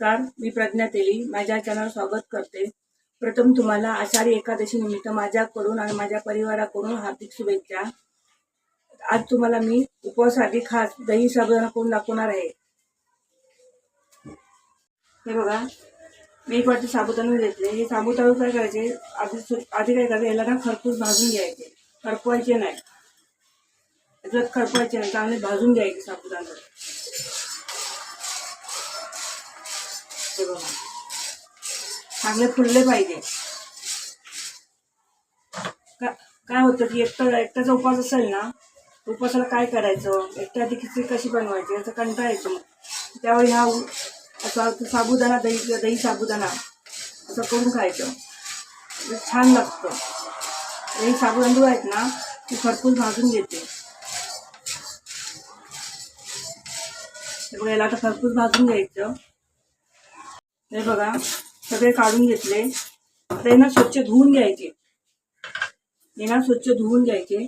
नमस्कार मी प्रज्ञा तेली. माझ्या चॅनल स्वागत करते. प्रथम तुम्हाला आषाढी एकादशी निमित्त माझ्याकडून आणि माझ्या परिवाराकडून हार्दिक शुभेच्छा. आज तुम्हाला मी उपवासासाठी खास दही साबुदाणा करून दाखवणार आहे. हे बघा मी एक वाटी साबुदाणा घेतले. हे साबुदाणा काय करायचे? आधी आधी काय करायचे? याला ना खरपूस भाजून घ्यायचे. खरपवायचे नाही. याच्यात खरपवायचे नाही. चांगले भाजून घ्यायचे साबुदाणा. हे बघा चांगले फुलले पाहिजे. का काय होतं की एकटा एकट्याचा उपास असेल ना उपासाला काय करायचं? एकट्या खिचडी कशी बनवायची? याचा कंटाळा येतो मग. त्यावेळी हा असा साबुदाणा दही दही साबुदाणा असं करून खायचं. म्हणजे छान लागतं. दही साबुदांडू आहेत ना ती भरपूर भाजून घेते. याला आता भरपूर भाजून घ्यायचं. हे बघा सगळे काढून घेतले. आता यांना स्वच्छ धुवून घ्यायचे. यांना स्वच्छ धुवून घ्यायचे.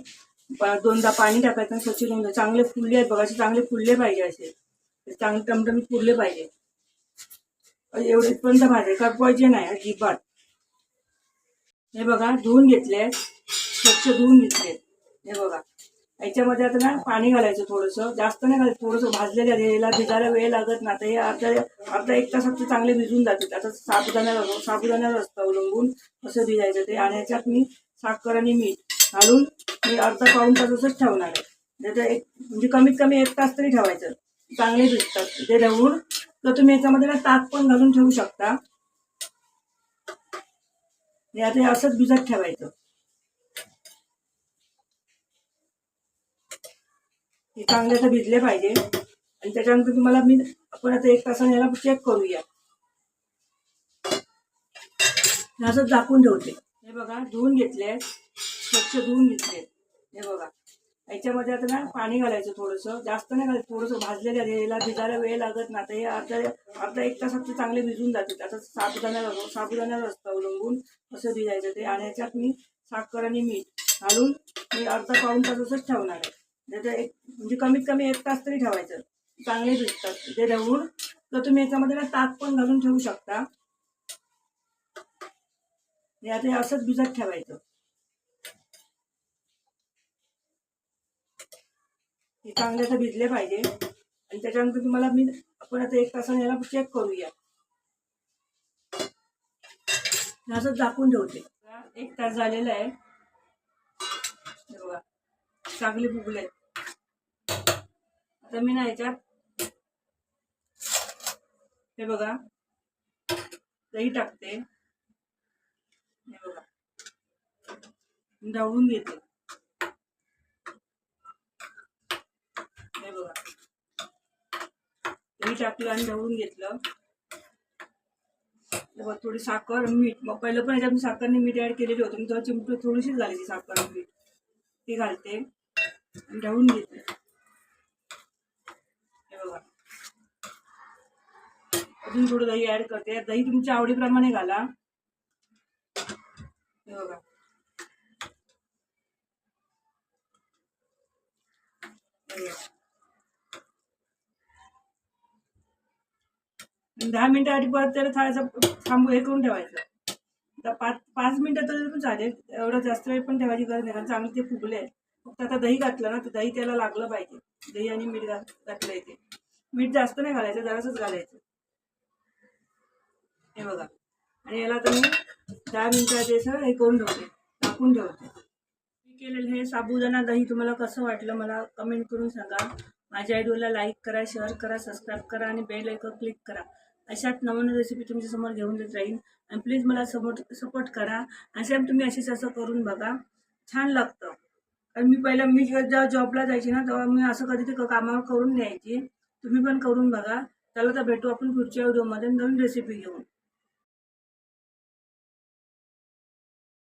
दोनदा पाणी टाकायचं स्वच्छ धुवून चांगले फुलले आहेत बघा असे चांगले फुलले पाहिजे असे. चांगले टमटमीत फुलले पाहिजे. एवढे पर्यंत भाजे करपवायचे नाही अजिबात. हे बघा धुवून घेतले. स्वच्छ धुवून घेतले. हे बघा. याच्यामध्ये आता ना पाणी घालायचं थोडंसं जास्त नाही घालायचं थोडंसं भाजलेल्या रेला भिजायला वेळ लागत ना तर हे अर्धा अर्धा एक तासात ते चांगले भिजून जाते आता साबुदाण्यावर साबुदाण्यावर असतं अवलंबून असं भिजायचं ते आणि याच्यात मी साखर आणि मीठ घालून मी अर्धा पाऊन तास असंच ठेवणार आहे. त्याचं एक म्हणजे कमीत कमी एक तास तरी ठेवायचं. चांगले भिजतात. ते ठेवून तर तुम्ही याच्यामध्ये ना ताक पण घालून ठेवू शकता. हे आता असंच भिजत ठेवायचं. हे चांगले असं भिजले पाहिजे. आणि त्याच्यानंतर तुम्हाला मी आपण आता एक तासाने याला चेक करूया. असं झाकून ठेवते. हे बघा धुवून घेतले स्वच्छ धुवून घेतले हे बघा. याच्यामध्ये आता ना पाणी घालायचं थोडंसं. जास्त नाही घालायचं थोडंसं भाजलेल्या याला भिजायला वेळ लागत ना आता हे अर्धा अर्धा एक तासात ते चांगले भिजून जाते आता साबुदाण्यावर साबुदाण्यावर असतं अवलंबून असं भिजायचं ते. आणि याच्यात मी साखर आणि मीठ घालून मी अर्धा पाऊन तास असंच ठेवणार आहे. त्याचं एक म्हणजे कमीत कमी एक तास तरी ठेवायचं. चांगले भिजतात ते ठेवून तर तुम्ही याच्यामध्ये ना ताक पण घालून ठेवू शकता. हे आता असंच भिजत ठेवायचं. हे चांगले असं भिजले पाहिजे. आणि त्याच्यानंतर तुम्हाला मी आपण आता एक तासाने याला चेक करूया. असंच झाकून ठेवते. एक तास झालेला आहे. चांगले बघा. चांगले फुगले आता मी ना याच्यात. हे बघा. दही टाकते. हे बघा. ढवळून घेते. हे बघा. दही टाकलं आणि ढवळून घेतलं. बघा थोडी साखर मीठ. मग पहिलं पण याच्यात मी साखरने मीठ ऍड केलेली होती. मी तेव्हा चिमट थोडीशीच घालायची साखर मीठ. ती घालते. आणि ढवळून घेते. हे बघा अजून थोडं दही ऍड करते. दही तुमच्या आवडीप्रमाणे घाला. हे बघा. दहा मिनिटासाठी परत त्याला थोडंसं थांबू हे करून ठेवायचं. आता पाच पाच मिनिटं तरी पण चालेल. एवढं जास्त वेळ पण ठेवायची गरज नाही कारण चांगले ते फुगले. आहेत फक्त आता दही घातलं ना तर दही त्याला लागलं पाहिजे. दही आणि मीठ घात घातलं इथे. मीठ जास्त नाही घालायचं जरासंच घालायचं. हे बघा. आणि याला आता मी दहा मिनिटाचे असं हे करून ठेवते टाकून ठेवते. मी केलेलं हे साबुदाणा दही तुम्हाला कसं वाटलं मला कमेंट करून सांगा. माझ्या व्हिडिओला लाईक करा शेअर करा सबस्क्राईब करा आणि बेल आयकॉन क्लिक करा. अशाच नवीन रेसिपी तुमच्यासमोर घेऊन देत राहीन. आणि प्लीज मला सपोर्ट सपोर्ट करा. असे तुम्ही अशीच असं करून बघा. छान लागतं. कारण मी पहिला मी जेव्हा जॉबला जायची ना तेव्हा मी असं कधी ते कामावर करून न्यायची. तुम्ही पण करून बघा. चला तर भेटू आपण पुढच्या व्हिडिओमध्ये नवीन रेसिपी घेऊन.